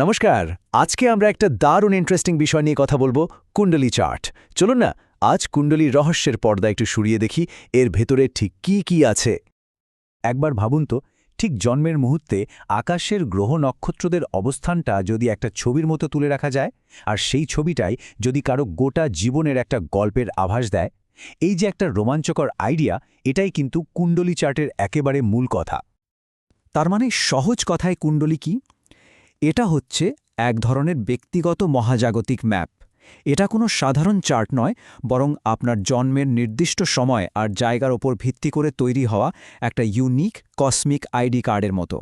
নমস্কার, আজকে আমরা একটা দারুণ ইন্টারেস্টিং বিষয় নিয়ে কথা বলব, কুণ্ডলী চার্ট চলুন না, আজ কুণ্ডলী রহস্যের পর্দা একটু সরিয়ে দেখি, এর ভেতরে ঠিক কি কি আছে। একবার ভাবুন তো, ঠিক জন্মের মুহূর্তে আকাশের গ্রহ নক্ষত্রদের অবস্থানটা যদি একটা ছবির মতো তুলে রাখা যায়, আর সেই ছবিটাই যদি কারও গোটা জীবনের একটা গল্পের আভাস দেয়, এই যে একটা রোমাঞ্চকর আইডিয়া এটাই কিন্তু কুণ্ডলী চার্টের একেবারে মূল কথা। তার মানে সহজ কথায় কুণ্ডলী কি? এটা হচ্ছে এক ধরনের ব্যক্তিগত মহাজাগতিক ম্যাপ। এটা কোনো সাধারণ চার্ট নয়, বরং আপনার জন্মের নির্দিষ্ট সময় আর জায়গার ওপর ভিত্তি করে তৈরি হওয়া একটা ইউনিক কসমিক আইডি কার্ডের মতো।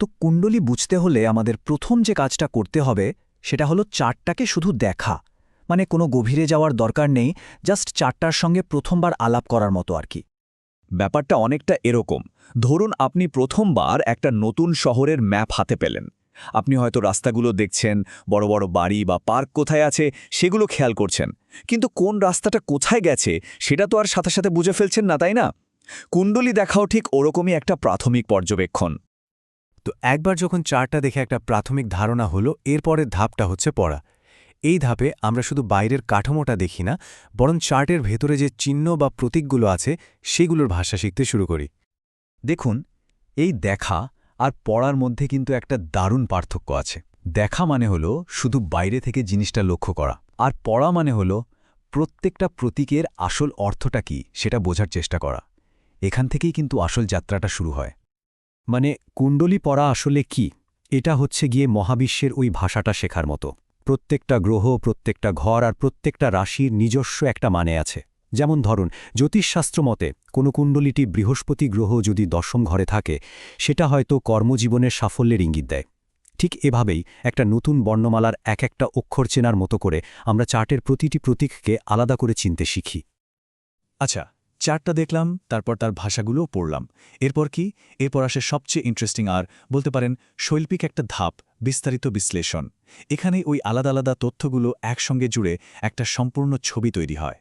তো কুণ্ডলী বুঝতে হলে আমাদের প্রথম যে কাজটা করতে হবে, সেটা হলো চার্টটাকে শুধু দেখা। মানে কোনো গভীরে যাওয়ার দরকার নেই, জাস্ট চার্টটার সঙ্গে প্রথমবার আলাপ করার মতো আর কি। ব্যাপারটা অনেকটা এরকম। ধরুন আপনি প্রথমবার একটা নতুন শহরের ম্যাপ হাতে পেলেন। আপনি হয়তো রাস্তাগুলো দেখছেন, বড় বড় বাড়ি বা পার্ক কোথায় আছে সেগুলো খেয়াল করছেন। কিন্তু কোন রাস্তাটা কোথায় গেছে সেটা তো আর সাথে সাথে বুঝে ফেলছেন না, তাই না? কুণ্ডলী দেখাও ঠিক ওরকমই একটা প্রাথমিক পর্যবেক্ষণ। তো একবার যখন চার্টটা দেখে একটা প্রাথমিক ধারণা হলো, এরপরের ধাপটা হচ্ছে পড়া। এই ধাপে আমরা শুধু বাইরের কাঠামোটা দেখি না, বরং চার্টের ভেতরে যে চিহ্ন বা প্রতীকগুলো আছে, সেগুলোর ভাষা শিখতে শুরু করি। দেখুন, এই দেখা আর পড়ার মধ্যে কিন্তু একটা দারুণ পার্থক্য আছে। দেখা মানে হলো শুধু বাইরে থেকে জিনিসটা লক্ষ্য করা। আর পড়া মানে হলো প্রত্যেকটা প্রতীকের আসল অর্থটা কি সেটা বোঝার চেষ্টা করা। এখান থেকেই কিন্তু আসল যাত্রাটা শুরু হয়। মানে কুণ্ডলী পড়া আসলে কি? এটা হচ্ছে গিয়ে মহাবিশ্বের ওই ভাষাটা শেখার মতো। প্রত্যেকটা গ্রহ, প্রত্যেকটা ঘর আর প্রত্যেকটা রাশির নিজস্ব একটা মানে আছে। যেমন ধরুন, জ্যোতিষশাস্ত্র মতে, কোনো কুণ্ডলীটি বৃহস্পতি গ্রহ যদি দশম ঘরে থাকে, সেটা হয়তো কর্মজীবনের সাফল্যের ইঙ্গিত দেয়। ঠিক এভাবেই একটা নতুন বর্ণমালার এক একটা অক্ষর চেনার মতো করে আমরা চার্টের প্রতিটি প্রতীককে আলাদা করে চিনতে শিখি। আচ্ছা চার্টটা দেখলাম, তারপর তার ভাষাগুলোও পড়লাম। এরপর কি? এরপর আসে সবচেয়ে ইন্টারেস্টিং আর, বলতে পারেন, শৈল্পিক একটা ধাপ, বিস্তারিত বিশ্লেষণ। এখানে ওই আলাদা আলাদা তথ্যগুলো একসঙ্গে জুড়ে একটা সম্পূর্ণ ছবি তৈরি হয়।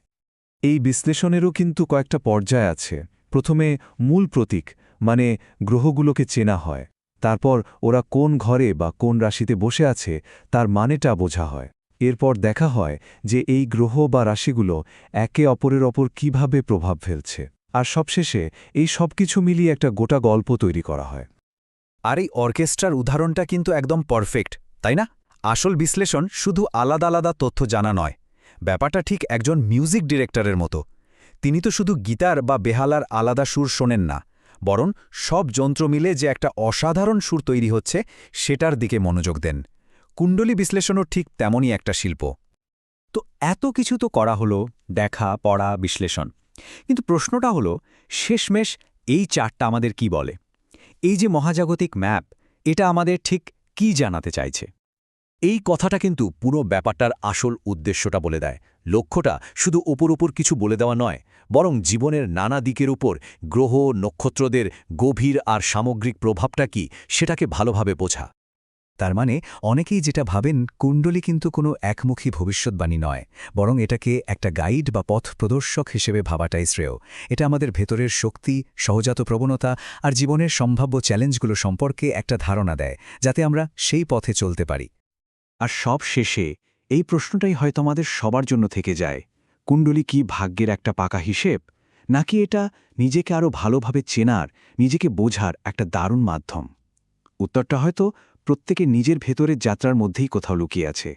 এই বিশ্লেষণেরও কিন্তু কয়েকটা পর্যায় আছে। প্রথমে মূল প্রতীক মানে গ্রহগুলোকে চেনা হয়। তারপর ওরা কোন ঘরে বা কোন রাশিতে বসে আছে, তার মানেটা বোঝা হয়। এরপর দেখা হয় যে এই গ্রহ বা রাশিগুলো একে অপরের ওপর কীভাবে প্রভাব ফেলছে। আর সবশেষে এই সব কিছু মিলিয়ে একটা গোটা গল্প তৈরি করা হয়। আর এই অর্কেস্ট্রার উদাহরণটা কিন্তু একদম পারফেক্ট, তাই না? আসল বিশ্লেষণ শুধু আলাদা আলাদা তথ্য জানা নয় ব্যাপারটা ঠিক একজন মিউজিক ডিরেক্টরের মতো। তিনি তো শুধু গিটার বা বেহালার আলাদা সুর শোনেন না, বরং সব যন্ত্র মিলে যে একটা অসাধারণ সুর তৈরি হচ্ছে, সেটার দিকে মনোযোগ দেন। কুণ্ডলী বিশ্লেষণও ঠিক তেমনই একটা শিল্প। তো এত কিছু তো করা হলো দেখা, পড়া, বিশ্লেষণ। কিন্তু প্রশ্নটা হলো, শেষমেশ এই চারটা আমাদের কি বলে? এই যে মহাজাগতিক ম্যাপ, এটা আমাদের ঠিক কি জানাতে চাইছে? এই কথাটা কিন্তু পুরো ব্যাপারটার আসল উদ্দেশ্যটা বলে দেয়। লক্ষ্যটা শুধু ওপর ওপর কিছু বলে দেওয়া নয়, বরং জীবনের নানা দিকের উপর গ্রহ, নক্ষত্রদের গভীর আর সামগ্রিক প্রভাবটা কি সেটাকে ভালোভাবে বোঝা। তার মানে অনেকেই যেটা ভাবেন কুণ্ডলী কিন্তু কোনো একমুখী ভবিষ্যৎবাণী নয়, বরং এটাকে একটা গাইড বা পথ প্রদর্শক হিসেবে ভাবাটাই শ্রেয়। এটা আমাদের ভেতরের শক্তি, সহজাত প্রবণতা আর জীবনের সম্ভাব্য চ্যালেঞ্জগুলো সম্পর্কে একটা ধারণা দেয়, যাতে আমরা সেই পথে চলতে পারি। আর সব শেষে এই প্রশ্নটাই হয়তো আমাদের সবার জন্য থেকে যায়, কুণ্ডলী কি ভাগ্যের একটা পাকা হিসেব? নাকি এটা নিজেকে আরও ভালোভাবে চেনার, নিজেকে বোঝার একটা দারুণ মাধ্যম? উত্তরটা হয়তো প্রত্যেকে নিজের ভেতরের যাত্রার মধ্যেই কোথাও লুকিয়ে আছে।